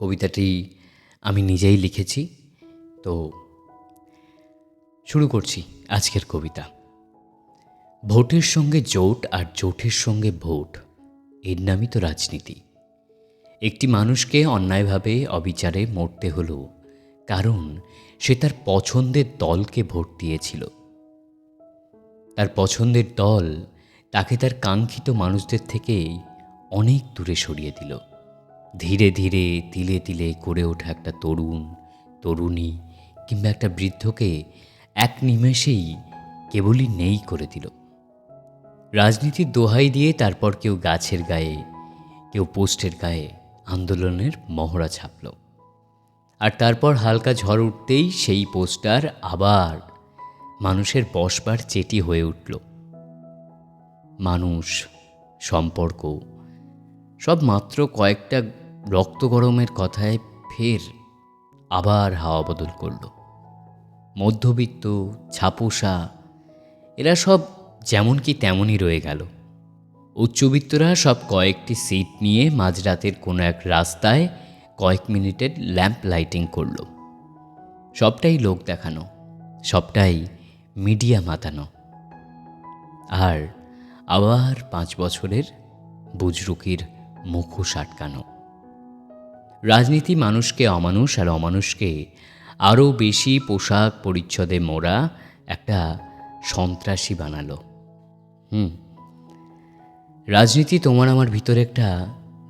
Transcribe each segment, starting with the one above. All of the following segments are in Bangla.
কবিতাটি আমি নিজেই লিখেছি। তো শুরু করছি আজকের কবিতা। ভোটের সঙ্গে জোট আর জোটের সঙ্গে ভোট, এর নামই তো রাজনীতি। একটি মানুষকে অন্যায়ভাবে অবিচারে মরতে হলো, কারণ সে তার পছন্দের দলকে ভোট দিয়েছিল। তার পছন্দের দল তাকে তার কাঙ্ক্ষিত মানুষদের থেকে অনেক দূরে সরিয়ে দিল। ধীরে ধীরে তিলে তিলে করে ওঠা একটা তরুণ, তরুণী কিংবা একটা বৃদ্ধকে এক নিমেষেই কেবলই নেই করে দিল। রাজনীতির দোহাই দিয়ে তারপর কেউ গাছের গায়ে, কেউ পোস্টের গায়ে আন্দোলনের মহড়া ছাপল। আর তারপর হালকা ঝড় উঠতেই সেই পোস্টার আবার মানুষের বসবার চেটি হয়ে উঠল। মানুষ, সম্পর্ক সব মাত্র কয়েকটা রক্ত গরমের কথায় ফের আবার হাওয়া বদল করল। মধ্যবিত্ত, ছাপোষা, এরা সব যেমন কি তেমনই রয়ে গেল। উচ্চবিত্তরা সব কয়েকটি সিট নিয়ে মাঝরাতের কোনো এক রাস্তায় কয়েক মিনিটের ল্যাম্প লাইটিং করল। সবটাই লোক দেখানো, সবটাই মিডিয়া মাতানো। আর আবার পাঁচ বছরের বুজরুকির মুখোশ আটকানো। রাজনীতি মানুষকে অমানুষ আর অমানুষকে আরও বেশি পোশাক পরিচ্ছদে মোড়া একটা সন্ত্রাসী বানালো। হুম। রাজনীতি তোমার আমার ভিতরে একটা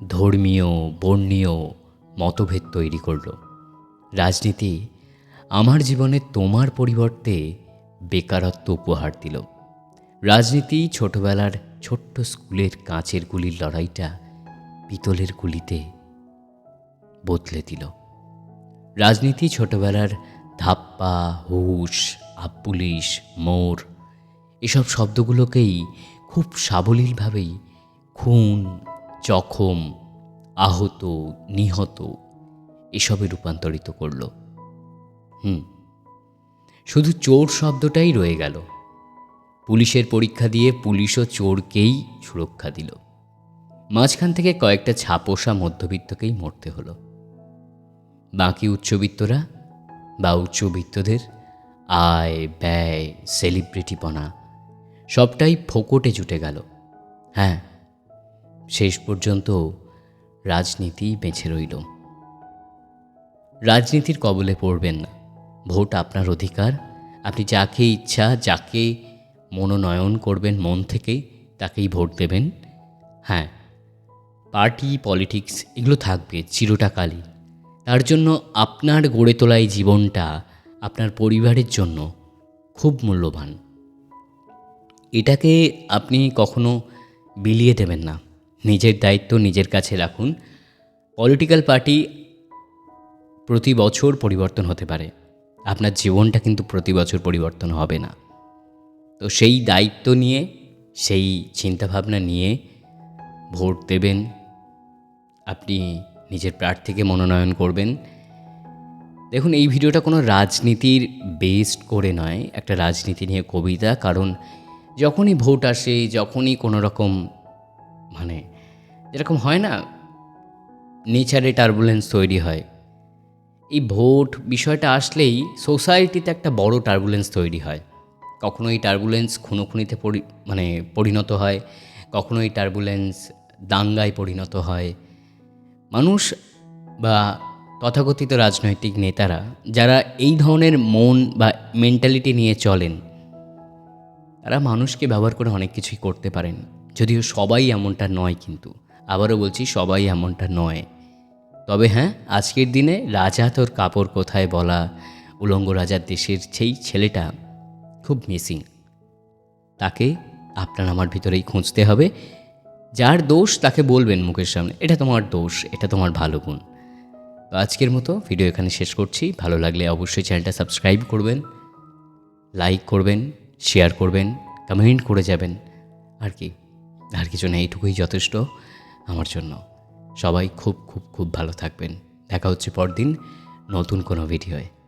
ধর্মীয়, বর্ণীয় মতভেদ তৈরি করল। রাজনীতি আমার জীবনে তোমার পরিবর্তে বেকারত্ব উপহার দিল। রাজনীতি ছোটবেলার ছোট্ট স্কুলের কাঁচের গুলির লড়াইটা পিতলের গুলিতে বদলে দিল। রাজনীতি ছোটবেলার ধাপ্পা, হুশ আপ পুলিশ মোর, এসব শব্দগুলোকেই খুব সাবলীলভাবেই খুন, জখম, আহত, নিহত এসবে রূপান্তরিত করল। হুম, শুধু চোর শব্দটাই রয়ে গেল। পুলিশের পরীক্ষা দিয়ে পুলিশও চোরকেই সুরক্ষা দিল। মাঝখান থেকে কয়েকটা ছাপোষা মধ্যবিত্তকেই মরতে হলো। বাকি উচ্চবিত্তরা বা উচ্চবিত্তদের আয়, ব্যয় সেলিব্রিটিপনা সবটাই ফোকটে জুটে গেল। হ্যাঁ শেষ পর্যন্ত রাজনীতি বেঁচে রইল। রাজনীতির কবলে পড়বেন না। ভোট আপনার অধিকার। আপনি যাকে ইচ্ছা, যাকে মনোনয়ন করবেন মন থেকে, তাকেই ভোট দেবেন। হ্যাঁ পার্টি, পলিটিক্স, এগুলো থাকবে চিরটাকালই। তার জন্য আপনার গড়ে তোলা এই জীবনটা আপনার পরিবারের জন্য খুব মূল্যবান। এটাকে আপনি কখনো বিলিয়ে দেবেন না। নিজের দায়িত্ব নিজের কাছে রাখুন। পলিটিক্যাল পার্টি প্রতি বছর পরিবর্তন হতে পারে। আপনার জীবনটা কিন্তু প্রতি বছর পরিবর্তন হবে না। তো সেই দায়িত্ব নিয়ে, সেই চিন্তাভাবনা নিয়ে ভোট দেবেন। আপনি নিজের প্রার্থীকে মনোনয়ন করবেন। দেখুন, এই ভিডিওটা কোনো রাজনীতির বেসড করে নয়, একটা রাজনীতি নিয়ে কবিতা, কারণ যখনই ভোট আসে, যখনই কোনো রকম মানে যেরকম হয় না, নেচারে টার্বুলেন্স তৈরি হয়। এই ভোট বিষয়টা আসলেই সোসাইটিতে একটা বড় টার্বুলেন্স তৈরি হয়। কখনো এই টার্বুলেন্স খুনোখুনিতে পরি মানে পরিণত হয় কখনো এই টার্বুলেন্স দাঙ্গায় পরিণত হয়। মানুষ বা তথাকথিত রাজনৈতিক নেতারা, যারা এই ধরনের মন বা মেন্টালিটি নিয়ে চলেন, তারা মানুষকে ব্যবহার করে অনেক কিছুই করতে পারেন। যদিও সবাই এমনটা নয় কিন্তু। আবারও বলছি, সবাই এমনটা নয়। তবে হ্যাঁ আজকের দিনে রাজা তোর কাপড় কোথায় বলা, উলঙ্গ রাজার দেশের সেই ছেলেটা খুব মিসিং তাকে আপনার আমার ভিতরেই খুঁজতে হবে। যার দোষ তাকে বলবেন মুখের সামনে, এটা তোমার দোষ, এটা তোমার ভালো গুণ। তো আজকের মতো ভিডিও এখানে শেষ করছি। ভালো লাগলে অবশ্যই চ্যানেলটা সাবস্ক্রাইব করবেন, লাইক করবেন, শেয়ার করবেন, কমেন্ট করে যাবেন। আর কি, আর কিছু না এইটুকুই যথেষ্ট আমার জন্য। সবাই খুব খুব খুব ভালো থাকবেন। দেখা হচ্ছে পরদিন নতুন কোনো ভিডিওয়।